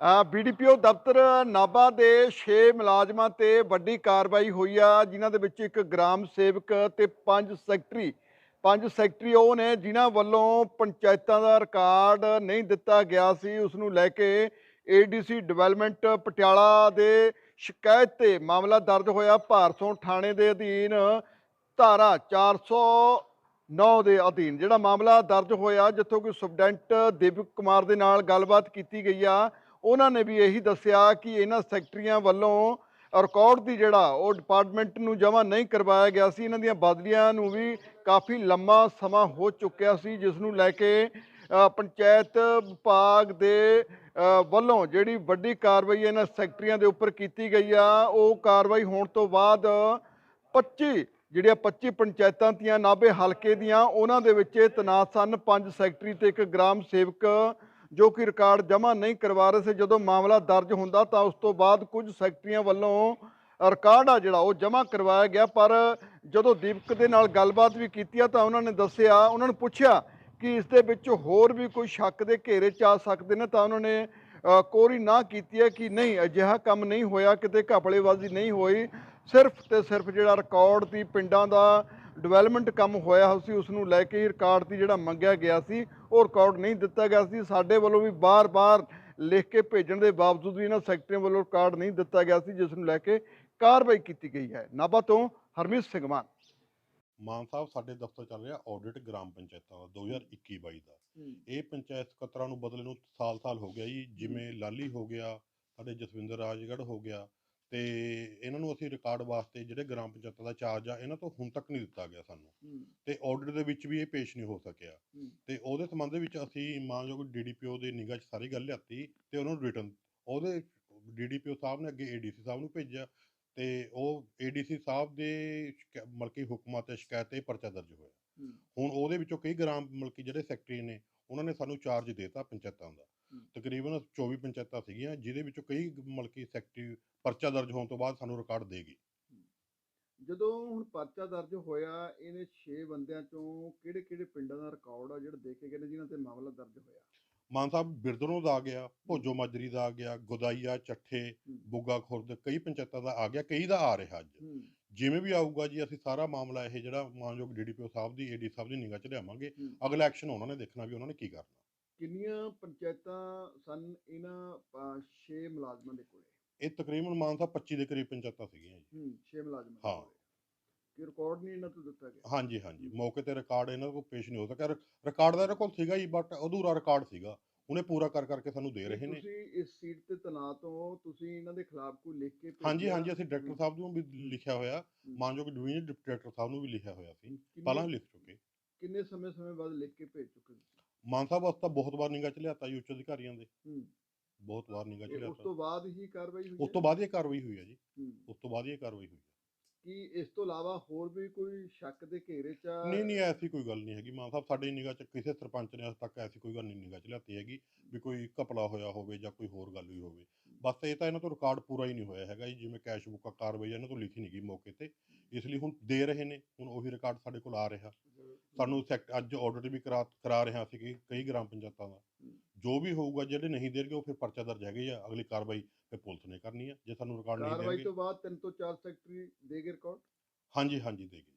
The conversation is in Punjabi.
ਬੀਡੀਪੀਓ ਦਫ਼ਤਰ ਨਾਭਾ ਦੇ 6 ਮੁਲਾਜ਼ਮਾਂ ਤੇ ਵੱਡੀ ਕਾਰਵਾਈ ਹੋਈ ਆ, ਜਿਨ੍ਹਾਂ ਦੇ ਵਿੱਚ ਇੱਕ ਗ੍ਰਾਮ ਸੇਵਕ ਤੇ ਪੰਜ ਸੈਕਟਰੀ। ਪੰਜ ਸੈਕਟਰੀ ਉਹ ਨੇ ਜਿਨ੍ਹਾਂ ਵੱਲੋਂ ਪੰਚਾਇਤਾਂ ਦਾ ਰਿਕਾਰਡ ਨਹੀਂ ਦਿੱਤਾ ਗਿਆ ਸੀ। ਉਸ ਨੂੰ ਲੈ ਕੇ ਏਡੀਸੀ ਡਿਵੈਲਪਮੈਂਟ ਪਟਿਆਲਾ ਦੇ ਸ਼ਿਕਾਇਤ ਤੇ ਮਾਮਲਾ ਦਰਜ ਹੋਇਆ। ਭਾਰਸੋਂ ਥਾਣੇ ਦੇ ਅਧੀਨ ਧਾਰਾ 409 ਦੇ ਅਧੀਨ ਜਿਹੜਾ ਮਾਮਲਾ ਦਰਜ ਹੋਇਆ, ਜਿੱਥੋਂ ਕਿ ਸੁਬਡੈਂਟ ਦਿਵਕ ਕੁਮਾਰ ਦੇ ਨਾਲ ਗੱਲਬਾਤ ਕੀਤੀ ਗਈ ਆ। ਉਹਨਾਂ ਨੇ ਵੀ ਇਹੀ ਦੱਸਿਆ ਕਿ ਇਹਨਾਂ ਸੈਕਟਰੀਆਂ ਵੱਲੋਂ ਰਿਕਾਰਡ ਦੀ ਜਿਹੜਾ ਉਹ ਡਿਪਾਰਟਮੈਂਟ ਨੂੰ ਜਮ੍ਹਾਂ ਨਹੀਂ ਕਰਵਾਇਆ ਗਿਆ ਸੀ, ਇਹਨਾਂ ਦੀਆਂ ਬਦਲੀਆਂ ਨੂੰ ਵੀ ਕਾਫੀ ਲੰਮਾ ਸਮਾਂ ਹੋ ਚੁੱਕਿਆ ਸੀ, ਜਿਸ ਨੂੰ ਲੈ ਕੇ ਪੰਚਾਇਤ ਵਿਭਾਗ ਦੇ ਵੱਲੋਂ ਜਿਹੜੀ ਵੱਡੀ ਕਾਰਵਾਈ ਇਹਨਾਂ ਸੈਕਟਰੀਆਂ ਦੇ ਉੱਪਰ ਕੀਤੀ ਗਈ ਆ, ਉਹ ਕਾਰਵਾਈ ਹੋਣ ਤੋਂ ਬਾਅਦ 25 ਜਿਹੜੀਆਂ 25 ਪੰਚਾਇਤਾਂ ਦੀਆਂ ਨਾਭੇ ਹਲਕੇ ਦੀਆਂ, ਉਹਨਾਂ ਦੇ ਵਿੱਚ ਤਨਾਤ ਸਨ ਪੰਜ ਸੈਕਟਰੀ ਤੇ ਇੱਕ ਗ੍ਰਾਮ ਸੇਵਕ ਜੋ ਕਿ ਰਿਕਾਰਡ ਜਮ੍ਹਾਂ ਨਹੀਂ ਕਰਵਾ ਰਹੇ ਸੀ। ਜਦੋਂ ਮਾਮਲਾ ਦਰਜ ਹੁੰਦਾ ਤਾਂ ਉਸ ਤੋਂ ਬਾਅਦ ਕੁਝ ਸੈਕਟਰੀਆਂ ਵੱਲੋਂ ਰਿਕਾਰਡ ਆ ਜਿਹੜਾ, ਉਹ ਜਮ੍ਹਾਂ ਕਰਵਾਇਆ ਗਿਆ। ਪਰ ਜਦੋਂ ਦੀਪਕ ਦੇ ਨਾਲ ਗੱਲਬਾਤ ਵੀ ਕੀਤੀ ਆ ਤਾਂ ਉਹਨਾਂ ਨੇ ਦੱਸਿਆ, ਉਹਨਾਂ ਨੂੰ ਪੁੱਛਿਆ ਕਿ ਇਸ ਦੇ ਵਿੱਚ ਹੋਰ ਵੀ ਕੋਈ ਸ਼ੱਕ ਦੇ ਘੇਰੇ ਚ ਆ ਸਕਦੇ ਨੇ ਤਾਂ ਉਹਨਾਂ ਨੇ ਕੋਰੀ ਨਾ ਕੀਤੀ ਹੈ ਕਿ ਨਹੀਂ, ਅਜਿਹਾ ਕੰਮ ਨਹੀਂ ਹੋਇਆ, ਕਿਤੇ ਘਪਲੇਬਾਜ਼ੀ ਨਹੀਂ ਹੋਈ। ਸਿਰਫ ਤੇ ਸਿਰਫ ਜਿਹੜਾ ਰਿਕਾਰਡ ਦੀ ਪਿੰਡਾਂ ਦਾ ਡਿਵੈਲਪਮੈਂਟ ਕੰਮ ਹੋਇਆ ਸੀ ਉਸ ਨੂੰ ਲੈ ਕੇ ਰਿਕਾਰਡ ਦੀ ਜਿਹੜਾ ਮੰਗਿਆ ਗਿਆ ਸੀ ਉਹ ਰਿਕਾਰਡ ਨਹੀਂ ਦਿੱਤਾ ਗਿਆ ਸੀ। ਸਾਡੇ ਵੱਲੋਂ ਵੀ ਬਾਰ-ਬਾਰ ਲਿਖ ਕੇ ਭੇਜਣ ਦੇ ਬਾਵਜੂਦ ਵੀ ਇਹਨਾਂ ਸੈਕਟਰੀਆਂ ਵੱਲੋਂ ਰਿਕਾਰਡ ਨਹੀਂ ਦਿੱਤਾ ਗਿਆ ਸੀ ਜਿਸ ਨੂੰ ਲੈ ਕੇ ਕਾਰਵਾਈ ਕੀਤੀ ਗਈ ਹੈ। ਨਾਭਾ ਤੋਂ ਹਰਮੀਤ ਸਿੰਘ ਮਾਨ। ਮਾਨ ਸਾਹਿਬ ਸਾਡੇ ਦਫ਼ਤਰ ਚੱਲ ਰਿਹਾ ਆਡਿਟ ਗ੍ਰਾਮ ਪੰਚਾਇਤਾਂ ਦਾ 2021-22 ਦਾ। ਇਹ ਪੰਚਾਇਤ ਸਕੱਤਰਾਂ ਨੂੰ ਬਦਲੇ ਨੂੰ ਸਾਲ-ਸਾਲ ਹੋ ਗਿਆ ਜੀ ਜਿਵੇਂ ਲਾਲੀ ਹੋ ਗਿਆ ਸਾਡੇ ਜਸਵਿੰਦਰ ਰਾਜਗੜ੍ਹ ਹੋ ਗਿਆ ਤੇ ਇਹਨਾਂ ਨੂੰ ਅਸੀਂ ਰਿਕਾਰਡ ਵਾਸਤੇ ਜਿਹੜੇ ਗ੍ਰਾਮ ਪੰਚਾਇਤਾਂ ਦਾ ਚਾਰਜ ਆ ਇਹਨਾਂ ਤੋਂ ਹੁਣ ਤੱਕ ਨਹੀਂ ਦਿੱਤਾ ਗਿਆ ਸਾਨੂੰ ਤੇ ਆਡਿਟ ਦੇ ਵਿੱਚ ਵੀ ਇਹ ਪੇਸ਼ ਨਹੀਂ ਹੋ ਸਕਿਆ। ਤੇ ਉਹਦੇ ਸੰਬੰਧ ਵਿੱਚ ਅਸੀਂ ਮਾਨਯੋਗ ਡੀਡੀਪੀਓ ਦੇ ਨਿਗਾਹ 'ਚ ਸਾਰੀ ਗੱਲ ਲਿਆਤੀ ਤੇ ਉਹਨਾਂ ਨੂੰ ਰਿਟਰਨ ਉਹਦੇ ਡੀਡੀਪੀਓ ਸਾਹਿਬ ਨੇ ਅੱਗੇ ਏਡੀਸੀ ਸਾਹਿਬ ਨੂੰ ਭੇਜਿਆ ਤੇ ਉਹ ਏਡੀਸੀ ਸਾਹਿਬ ਦੇ ਮਲਕੀ ਹੁਕਮਾਂ ਤੇ ਸ਼ਿਕਾਇਤ ਤੇ ਪਰਚਾ ਦਰਜ ਹੋਇਆ। ਹੁਣ ਉਹਦੇ ਵਿੱਚੋਂ ਕਈ ਗ੍ਰਾਮ ਮਲਕੀ ਜਿਹੜੇ ਸੈਕਟਰੀ ਨੇ ਉਹਨਾਂ ਨੇ ਸਾਨੂੰ ਚਾਰਜ ਦੇਤਾ ਪੰਚਾਇਤਾਂ ਦਾ। ਤਕਰੀਬਨ 24 ਪੰਚਾਇਤਾਂ ਸੀਗੀਆਂ ਜਿਹਦੇ ਵਿੱਚੋਂ ਕਈ ਮਲਕੀ ਸੈਕਟਰੀ ਪਰਚਾ ਦਰਜ ਹੋਣ ਤੋਂ ਬਾਅਦ ਸਾਨੂੰ ਰਿਕਾਰਡ ਦੇ ਗਈ ਜਦੋਂ ਹੁਣ ਪਰਚਾ ਦਰਜ ਹੋਇਆ ਇਹਨੇ 6 ਬੰਦਿਆਂ ਚੋਂ ਕਿਹੜੇ-ਕਿਹੜੇ ਪਿੰਡਾਂ ਦਾ ਰਿਕਾਰਡ ਆ ਜਿਹੜੇ ਦੇਖੇ ਗਏ ਨੇ ਜਿਨ੍ਹਾਂ ਤੇ ਮਾਮਲਾ ਦਰਜ ਹੋਇਆ? ਮਾਨ ਸਾਹਿਬ ਬਿਰਦਰੋਂ ਦਾ ਆ ਗਿਆ ਭੋਜੋ ਮਾਜਰੀ ਦਾ ਆ ਗਿਆ ਗੁਦਾਈਆ ਚੱਠੇ ਬੁੱਗਾ ਖੁਰਦ ਕਈ ਪੰਚਾਇਤਾਂ ਦਾ ਆ ਗਿਆ ਕਈ ਦਾ ਆ ਰਿਹਾ ਅੱਜ। ਜਿਵੇਂ ਵੀ ਆਊਗਾ ਜੀ ਅਸੀਂ ਸਾਰਾ ਮਾਮਲਾ ਇਹ ਜਿਹੜਾ ਮਾਨਯੋਗ ਡੀਡੀਪੀਓ ਸਾਹਿਬ ਦੀ ਏਡੀ ਸਾਹਿਬ ਦੀ ਨਿਗਾਹ 'ਚ ਲਿਆਵਾਂਗੇ। ਅਗਲਾ ਐਕਸ਼ਨ ਉਹਨਾਂ ਨੇ ਦੇਖਣਾ ਵੀ ਉਹਨਾਂ ਨੇ ਕੀ ਕਰਨਾ। ਕਿੰਨੀਆਂ ਪੰਚਾਇਤਾਂ ਸਨ ਇਹਨਾਂ 6 ਮੁਲਾਜ਼ਮਾਂ ਦੇ ਕੋਲੇ? ਇਹ ਤਕਰੀਬਨ ਮਾਨ ਸਾਹਿਬ 25 ਦੇ ਕਰੀਬ ਪੰਚਾਇਤਾਂ ਸੀਗੀਆਂ ਜੀ। ਹੂੰ 6 ਮੁਲਾਜ਼ਮਾਂ ਹਾਂ। ਕਿ ਰਿਕਾਰਡ ਨਹੀਂ ਇਹਨਾਂ ਤੋਂ ਦਿੱਤਾ ਗਿਆ? ਹਾਂਜੀ ਹਾਂਜੀ। ਮੌਕੇ ਤੇ ਰਿਕਾਰਡ ਇਹਨਾਂ ਕੋਲ ਪੇਸ਼ ਨਹੀਂ ਹੋ ਸਕਿਆ। ਰਿਕਾਰਡ ਦਾ ਇਹਨਾਂ ਕੋਲ ਸੀਗਾ ਜੀ ਬਟ ਅਧੂਰਾ ਰਿਕਾਰਡ ਸੀਗਾ। ਉਹਨੇ ਪੂਰਾ ਕਰ ਕਰਕੇ ਸਾਨੂੰ ਦੇ ਰਹੇ ਨੇ। ਤੁਸੀਂ ਇਸ ਸੀਟ ਤੇ ਤੈਨਾਤ ਹੋ ਤੁਸੀਂ ਇਹਨਾਂ ਦੇ ਖਿਲਾਫ ਕੋਈ ਲਿਖ ਕੇ ਹਾਂਜੀ ਭੇਜਿਆ? ਹਾਂਜੀ। ਅਸੀਂ ਡਾਇਰੈਕਟਰ। ਸਾਹਿਬ ਨੂੰ ਵੀ ਲਿਖਿਆ ਹੋਇਆ। ਹੂੰ। ਮਾਨਯੋਗ ਡਿਵੀਜ਼ਨ ਡਾਇਰੈਕਟਰ ਸਾਹਿਬ ਨੂੰ ਵੀ ਲਿਖਿਆ ਹੋਇਆ ਸੀ। ਕਿੰਨੇ- ਪਹਿਲਾਂ ਲਿਖ ਚੁੱਕੇ। ਕਿੰਨੇ ਸਮੇਂ ਸਮੇਂ ਬਾਅਦ ਲਿਖ ਕੇ ਭੇਜ ਚੁੱਕੇ ਤੁਸੀਂ? ਮਾਨ ਸਾਹਿਬ ਵਾਸਤਾ ਬਹੁਤ ਵਾਰ ਨਿਗਾਹ 'ਚ ਲਿਆਤਾ ਜੀ ਉੱਚ ਅਧਿਕਾਰੀਆਂ ਦੇ। ਹੂੰ। ਬਹੁਤ ਵਾਰ ਨਿਗਾਹ 'ਚ ਇਹ ਉਸ ਲਿਆਤਾ। ਤੋਂ ਬਾਅਦ ਹੀ ਕਾਰਵਾਈ ਹੋਈ ਉਸ ਹੈ? ਤੋਂ ਬਾਅਦ ਇਹ ਕਾਰਵਾਈ ਹੋਈ ਹੈ ਜੀ। ਹੂੰ। ਉਸ ਤੋਂ ਬਾਅਦ ਹੀ ਇਹ ਕਾਰਵਾਈ ਹੋਈ ਹੈ। ਕੀ ਇਸ ਤੋਂ ਇਲਾਵਾ ਹੋਰ ਵੀ ਕੋਈ ਸ਼ੱਕ ਦੇ ਘੇਰੇ ਚ ਆ? ਨਹੀਂ ਨਹੀਂ ਐਸੀ ਕੋਈ ਗੱਲ ਨਹੀਂ ਹੈਗੀ। ਮਾਨ ਸਾਹਿਬ ਸਾਡੀ ਨਿਗਾਹ 'ਚ ਕਿਸੇ ਸਰਪੰਚ ਨੇ ਅੱਜ ਤੱਕ ਐਸੀ ਕੋਈ ਗੱਲ ਨਹੀਂ ਨਿਗਾਹ 'ਚ ਲਿਆਤੀ ਹੈਗੀ ਵੀ ਕੋਈ ਘਪਲਾ ਹੋਇਆ ਹੋਵੇ ਜਾਂ ਕੋਈ ਹੋਰ ਗੱਲ ਹੋਈ ਹੋਵੇ। ਬਸ ਇਹ ਤਾਂ ਇਹਨਾਂ ਤੋਂ ਰਿਕਾਰਡ ਪੂਰਾ ਹੀ ਨਹੀਂ ਹੋਇਆ ਹੈਗਾ ਜੀ। ਜਿਵੇਂ ਕੈਸ਼ ਬੁੱਕਾ ਕਾਰਵਾਈ ਇਹਨਾਂ ਤੋਂ ਲਿਖੀ ਨਹੀਂ ਗਈ ਮੌਕੇ ਤੇ। ਇਸ ਲਈ ਹੁਣ ਦੇ ਰਹੇ ਨੇ ਹੁਣ ਉਹੀ ਰਿਕਾਰਡ ਸਾਡੇ ਕੋਲ ਆ ਰਿਹਾ। ਸਾਨੂੰ ਸੈਕਟ ਅੱਜ ਆਡਿਟ ਵੀ ਕਰਾ ਕਰਾ ਰਿਹਾ ਸੀ ਕਿ ਕਈ ਗ੍ਰਾਮ ਪੰਚਾਇਤਾਂ ਦਾ। ਜੋ ਵੀ ਹੋਊਗਾ ਜਿਹੜੇ ਨਹੀਂ ਦੇਣਗੇ ਉਹ ਫਿਰ ਪਰਚਾ ਦਰਜ ਹੈਗੇ ਆ ਅਗਲੀ ਕਾਰਵਾਈ ਫਿਰ ਪੁਲਿਸ ਨੇ ਕਰਨੀ ਆ ਜੇ ਸਾਨੂੰ ਰਿਕਾਰਡ ਨਹੀਂ ਕਾਰਵਾਈ ਦੇਣਗੇ। ਤੋਂ ਬਾਅਦ ਤਿੰਨ ਤੋਂ ਚਾਰ ਸੈਕਟਰੀ ਦੇ ਗਏ ਰਿਕਾਰਡ ਹਾਂਜੀ ਹਾਂਜੀ ਦੇਗੀ